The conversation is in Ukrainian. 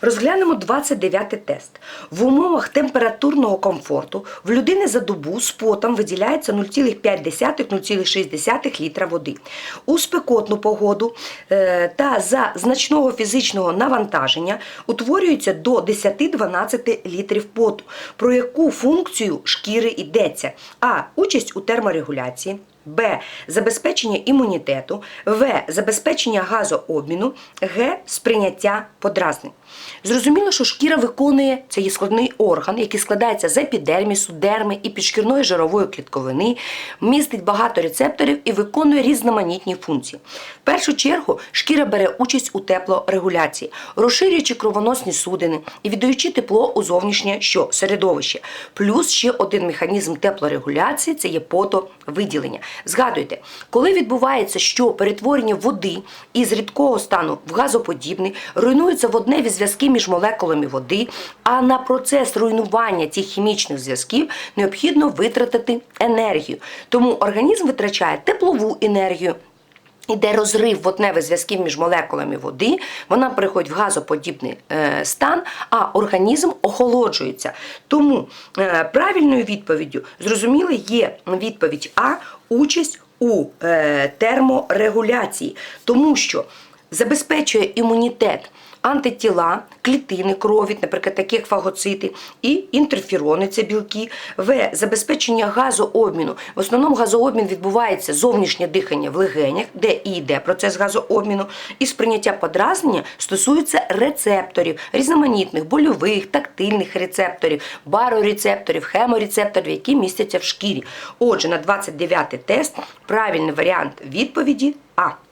Розглянемо 29 тест. В умовах температурного комфорту в людини за добу з потом виділяється 0,5-0,6 літра води. У спекотну погоду е, та за значного фізичного навантаження утворюється до 10-12 літрів поту. Про яку функцію шкіри йдеться? А. Участь у терморегуляції. Б. Забезпечення імунітету, В. Забезпечення газообміну, Г. Сприйняття подразнень. Зрозуміло, що шкіра виконує це є складний орган, який складається з епідермісу, дерми і підшкірної жирової клітковини, містить багато рецепторів і виконує різноманітні функції. В першу чергу шкіра бере участь у теплорегуляції, розширюючи кровоносні судини і віддаючи тепло у зовнішнє що середовище. Плюс ще один механізм теплорегуляції це є потовиділення. Згадуйте, коли відбувається, що перетворення води із рідкого стану в газоподібний, руйнуються водневі зв'язки між молекулами води, а на процес руйнування цих хімічних зв'язків необхідно витратити енергію. Тому організм витрачає теплову енергію. Іде розрив водневих зв'язків між молекулами води, вона переходить в газоподібний е, стан, а організм охолоджується. Тому е, правильною відповіддю, зрозуміло, є відповідь А участь у е, терморегуляції, тому що забезпечує імунітет антитіла, клітини крові, наприклад, такі як фагоцити, і інтерферони, це білки, В. Забезпечення газообміну. В основному газообмін відбувається зовнішнє дихання в легенях, де і йде процес газообміну, і сприйняття подразнення стосується рецепторів, різноманітних, больових, тактильних рецепторів, барорецепторів, хеморецепторів, які містяться в шкірі. Отже, на 29-й тест правильний варіант відповіді А.